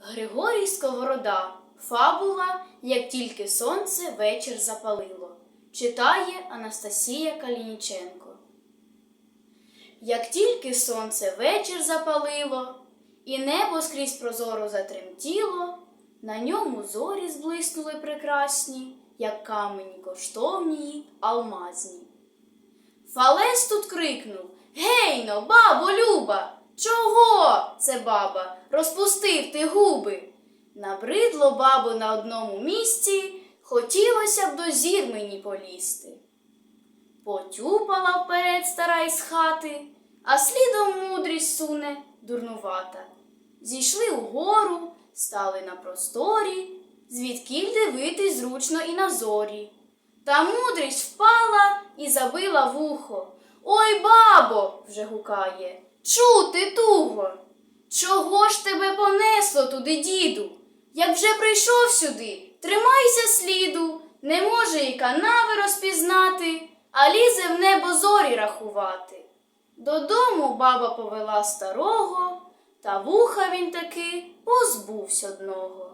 Григорій Сковорода. Фабула Як тільки сонце вечір запалило. Читає Анастасія Калініченко. Як тільки сонце вечір запалило, і небо скрізь прозоро затремтіло, на ньому зорі зблиснули прекрасні, як камені коштовні алмазні. Фалес тут крикнув Гейно, бабо Люба! Чого? це баба, розпустив ти губи. Набридло бабу на одному місці, хотілося б до зір мені полізти. Потюпала вперед стара із хати, а слідом мудрість суне дурнувата. Зійшли угору, стали на просторі, звідкіль дивитись зручно і на зорі. Та мудрість впала і забила вухо. Ой, бабо, вже гукає, чути туго. Чого ж тебе понесло туди, діду? Як вже прийшов сюди, тримайся сліду, не може і канави розпізнати, а лізе в небо зорі рахувати. Додому баба повела старого, та вуха він таки позбувся одного.